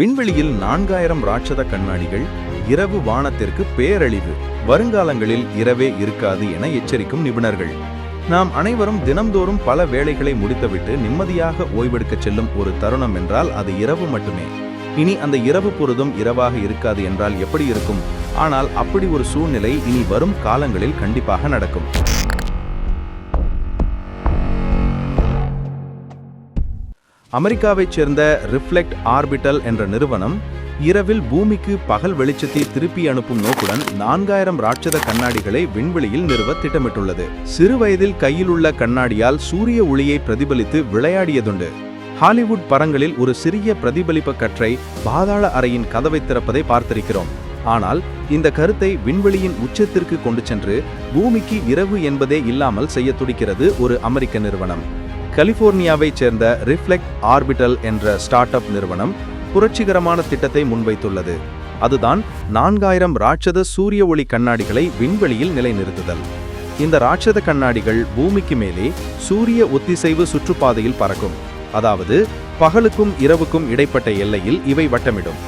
விண்வெளியில் நான்காயிரம் ராட்சத கண்ணாடிகள் இரவு வானத்திற்கு பேரழிவு. வருங்காலங்களில் இரவே இருக்காது என எச்சரிக்கும் நிபுணர்கள். நாம் அனைவரும் தினம்தோறும் பல வேலைகளை முடித்துவிட்டு நிம்மதியாக ஓய்வெடுக்கச் செல்லும் ஒரு தருணம் என்றால் அது இரவு மட்டுமே. இனி அந்த இரவு பொருதும் இரவாக இருக்காது என்றால் எப்படி இருக்கும்? ஆனால் அப்படி ஒரு சூழ்நிலை இனி வரும் காலங்களில் கண்டிப்பாக நடக்கும். அமெரிக்காவைச் சேர்ந்த ரிஃப்ளெக்ட் ஆர்பிட்டல் என்ற நிறுவனம் இரவில் பூமிக்கு பகல் வெளிச்சத்தை திருப்பி அனுப்பும் நோக்குடன் நான்காயிரம் ராட்சத கண்ணாடிகளை விண்வெளியில் நிறுவ திட்டமிட்டுள்ளது. சிறுவயதில் கையில் உள்ள கண்ணாடியால் சூரிய ஒளியை பிரதிபலித்து விளையாடியதுண்டு. ஹாலிவுட் படங்களில் ஒரு சிறிய பிரதிபலிப்பு கற்றை பாதாள அறையின் கதவை திறப்பதை பார்த்திருக்கிறோம். ஆனால் இந்த கருத்தை விண்வெளியின் உச்சத்திற்கு கொண்டு சென்று பூமிக்கு இரவு என்பதே இல்லாமல் செய்ய துடிக்கிறது ஒரு அமெரிக்க நிறுவனம். கலிபோர்னியாவைச் சேர்ந்த ரிஃப்ளெக்ட் ஆர்பிட்டல் என்ற ஸ்டார்ட் அப் நிறுவனம் புரட்சிகரமான திட்டத்தை முன்வைத்துள்ளது. அதுதான் நான்காயிரம் ராட்சத சூரிய ஒளி கண்ணாடிகளை விண்வெளியில் நிலைநிறுத்துதல். இந்த ராட்சத கண்ணாடிகள் பூமிக்கு மேலே சூரிய ஒத்திசைவு சுற்றுப்பாதையில் பறக்கும். அதாவது பகலுக்கும் இரவுக்கும் இடைப்பட்ட எல்லையில் இவை வட்டமிடும்.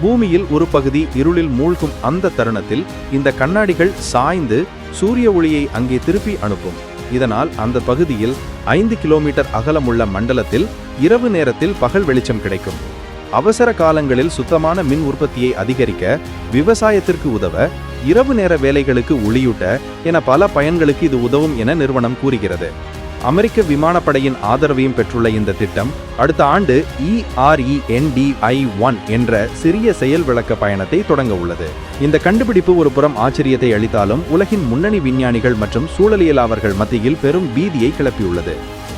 பூமியில் ஒரு பகுதி இருளில் மூழ்கும் அந்த தருணத்தில் இந்த கண்ணாடிகள் சாய்ந்து சூரிய ஒளியை அங்கே திருப்பி அனுப்பும். இதனால் அந்த பகுதியில் ஐந்து கிலோமீட்டர் அகலமுள்ள மண்டலத்தில் இரவு நேரத்தில் பகல் வெளிச்சம் கிடைக்கும். அவசர காலங்களில் சுத்தமான மின் உற்பத்தியை அதிகரிக்க விவசாயத்திற்கு உதவ இரவு நேர வேலைகளுக்கு ஒளியூட்ட என பல பயன்களுக்கு இது உதவும் என நிறுவனம் கூறுகிறது. அமெரிக்க விமானப்படையின் ஆதரவையும் பெற்றுள்ள இந்த திட்டம் அடுத்த ஆண்டு இஆர்இஎன்டிஐ ஒன் என்ற சிறிய செயல் விளக்க பயணத்தை தொடங்க உள்ளது. இந்த கண்டுபிடிப்பு ஒரு புறம் ஆச்சரியத்தை அளித்தாலும் உலகின் முன்னணி விஞ்ஞானிகள் மற்றும் சூழலியலாளர்கள் மத்தியில் பெரும் பீதியை கிளப்பியுள்ளது.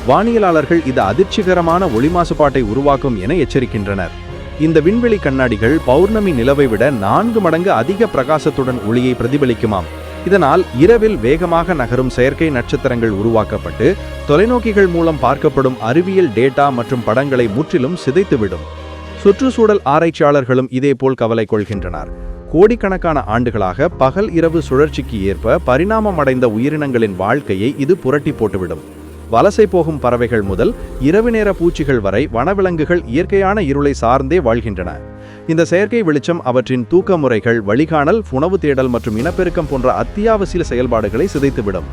வானியலாளர்கள் இது அதிர்ச்சிகரமான ஒளி மாசுபாட்டை உருவாக்கும் என எச்சரிக்கின்றனர். இந்த விண்வெளி கண்ணாடிகள் பௌர்ணமி நிலவை விட நான்கு மடங்கு அதிக பிரகாசத்துடன் ஒளியை பிரதிபலிக்குமாம். இதனால் இரவில் வேகமாக நகரும் செயற்கை நட்சத்திரங்கள் உருவாக்கப்பட்டு தொலைநோக்கிகள் மூலம் பார்க்கப்படும் அறிவியல் டேட்டா மற்றும் படங்களை முற்றிலும் சிதைத்துவிடும். சுற்றுச்சூழல் ஆராய்ச்சியாளர்களும் இதேபோல் கவலை கொள்கின்றனர். கோடிக்கணக்கான ஆண்டுகளாக பகல் இரவு சுழற்சிக்கு ஏற்ப பரிணாமமடைந்த உயிரினங்களின் வாழ்க்கையை இது புரட்டி போட்டுவிடும். வலசை போகும் பறவைகள் முதல் இரவு நேர பூச்சிகள் வரை வனவிலங்குகள் இயற்கையான இருளை சார்ந்தே வாழ்கின்றன. இந்த செயற்கை வெளிச்சம் அவற்றின் தூக்க முறைகள் வழிகாணல் உணவு தேடல் மற்றும் இனப்பெருக்கம் போன்ற அத்தியாவசிய செயல்பாடுகளை சிதைத்துவிடும்.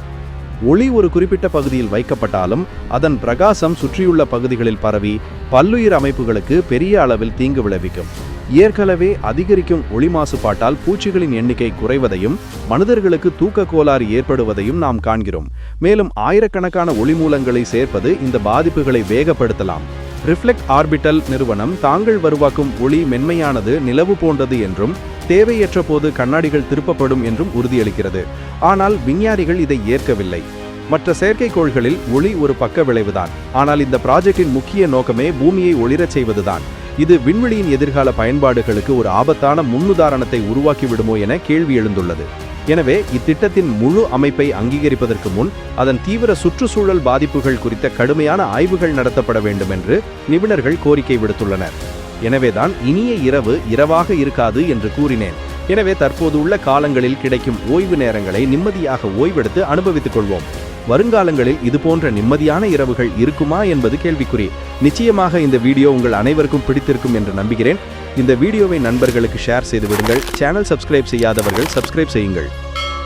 ஒளி ஒரு குறிப்பிட்ட பகுதியில் வைக்கப்பட்டாலும் அதன் பிரகாசம் சுற்றியுள்ள பகுதிகளில் பரவி பல்லுயிர் அமைப்புகளுக்கு பெரிய அளவில் தீங்கு விளைவிக்கும். ஏற்கனவே அதிகரிக்கும் ஒளி மாசுபாட்டால் பூச்சிகளின் எண்ணிக்கை குறைவதையும் மனிதர்களுக்கு தூக்க கோளாறு ஏற்படுவதையும் நாம் காண்கிறோம். மேலும் ஆயிரக்கணக்கான ஒளி மூலங்களை சேர்ப்பது இந்த பாதிப்புகளை வேகப்படுத்தலாம். ரிஃப்ளெக்ட் ஆர்பிட்டல் நிறுவனம் தாங்கள் வருவாக்கும் ஒளி மென்மையானது நிலவு போன்றது என்றும் தேவையற்ற போது கண்ணாடிகள் திருப்பப்படும் என்றும் உறுதியளிக்கிறது. ஆனால் விஞ்ஞானிகள் இதை ஏற்கவில்லை. மற்ற செயற்கைக்கோள்களில் ஒளி ஒரு பக்க விளைவுதான். ஆனால் இந்த ப்ராஜெக்டின் முக்கிய நோக்கமே பூமியை ஒளிரச் செய்வதுதான். இது விண்வெளியின் எதிர்கால பயன்பாடுகளுக்கு ஒரு ஆபத்தான முன்னுதாரணத்தை உருவாக்கிவிடுமோ என கேள்வி எழுந்துள்ளது. எனவே இத்திட்டத்தின் முழு அமைப்பை அங்கீகரிப்பதற்கு முன் அதன் தீவிர சுற்றுச்சூழல் பாதிப்புகள் குறித்த கடுமையான ஆய்வுகள் நடத்தப்பட வேண்டும் என்று நிபுணர்கள் கோரிக்கை விடுத்துள்ளனர். எனவேதான் இனிய இரவு இரவாக இருக்காது என்று கூறினேன். எனவே தற்போது உள்ள காலங்களில் கிடைக்கும் ஓய்வு நேரங்களை நிம்மதியாக ஓய்வெடுத்து அனுபவித்துக் கொள்வோம். வருங்காலங்களில் இதுபோன்ற நிம்மதியான இரவுகள் இருக்குமா என்பது கேள்விக்குறி. நிச்சயமாக இந்த வீடியோ உங்கள் அனைவருக்கும் பிடித்திருக்கும் என்று நம்புகிறேன். இந்த வீடியோவை நண்பர்களுக்கு ஷேர் செய்து விடுங்கள். சேனல் சப்ஸ்கிரைப் செய்யாதவர்கள் சப்ஸ்கிரைப் செய்யுங்கள்.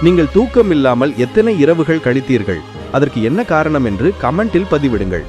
நீங்கள் தூக்கம் இல்லாமல் எத்தனை இரவுகள் கழித்தீர்கள்? அதற்கு என்ன காரணம் என்று கமெண்டில் பதிவிடுங்கள்.